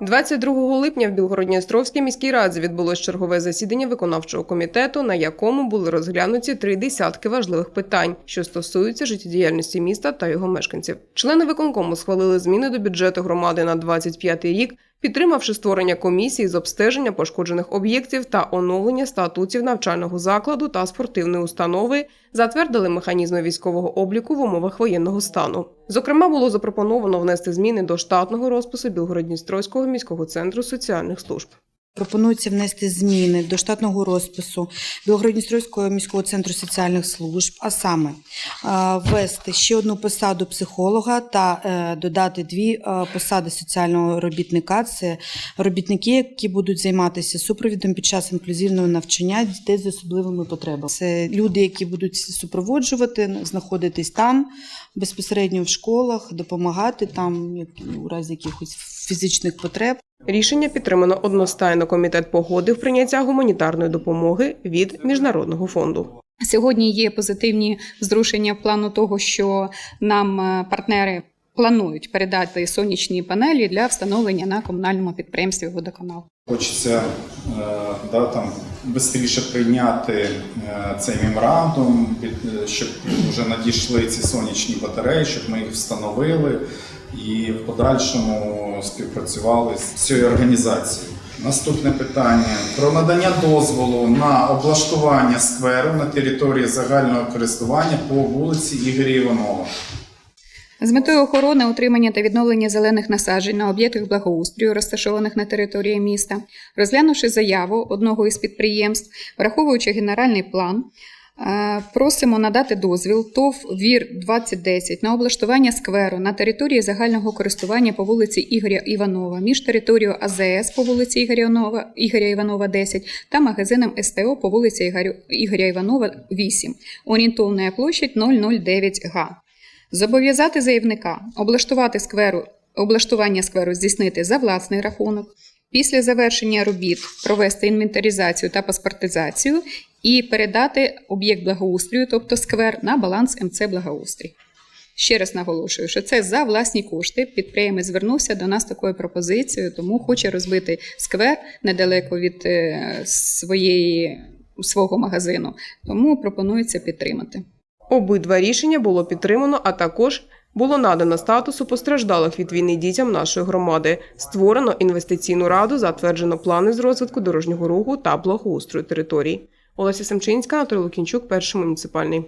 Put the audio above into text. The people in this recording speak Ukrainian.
22 липня в Білгородністровській міській раді відбулось чергове засідання виконавчого комітету, на якому були розглянуті три десятки важливих питань, що стосуються життєдіяльності міста та його мешканців. Члени виконкому схвалили зміни до бюджету громади на 25 рік, підтримавши створення комісії з обстеження пошкоджених об'єктів та оновлення статутів навчального закладу та спортивної установи, затвердили механізми військового обліку в умовах воєнного стану. Зокрема, було запропоновано внести зміни до штатного розпису Білгородністровського міського центру соціальних служб. Пропонується внести зміни до штатного розпису Білгородністровського міського центру соціальних служб, а саме е, ввести ще одну посаду психолога та е, додати дві е, посади соціального робітника. Це робітники, які будуть займатися супровідом під час інклюзивного навчання дітей з особливими потребами. Це люди, які будуть супроводжувати, знаходитись там безпосередньо в школах, допомагати там у разі якихось фізичних потреб. Рішення підтримано одностайно. Комітет погодив прийняття гуманітарної допомоги від міжнародного фонду. Сьогодні є позитивні зрушення в плану того, що нам е, партнери планують передати сонячні панелі для встановлення на комунальному підприємстві водоканал. Хочеться е, да, там швидше прийняти е, цей меморандум, щоб вже надійшли ці сонячні батареї, щоб ми їх встановили і в подальшому співпрацювали з цією організацією. Наступне питання про надання дозволу на облаштування скверу на території загального користування по вулиці Ігоря Іванова. З метою охорони, утримання та відновлення зелених насаджень на об'єктах благоустрою, розташованих на території міста, розглянувши заяву одного із підприємств, враховуючи генеральний план, просимо надати дозвіл ТОВ ВІР 2010 на облаштування скверу на території загального користування по вулиці Ігоря Іванова між територією АЗС по вулиці Ігоря Ігоря Іванова 10 та магазином СТО по вулиці Ігоря Іванова 8. Орієнтовна площадь 009 га. Зобов'язати заявника облаштувати скверу, облаштування скверу здійснити за власний рахунок, після завершення робіт провести інвентаризацію та паспортизацію і передати об'єкт благоустрою, тобто сквер, на баланс МЦ Благоустрій. Ще раз наголошую, що це за власні кошти. Підприємець звернувся до нас такою пропозицією, тому хоче розбити сквер недалеко від е, своєї, свого магазину. Тому пропонується підтримати. Обидва рішення було підтримано, а також було надано статусу постраждалих від війни дітям нашої громади. Створено інвестиційну раду, затверджено плани з розвитку дорожнього руху та благоустрою територій. Олеся Семчинська, Анатолій Лукінчук, перший муніципальний.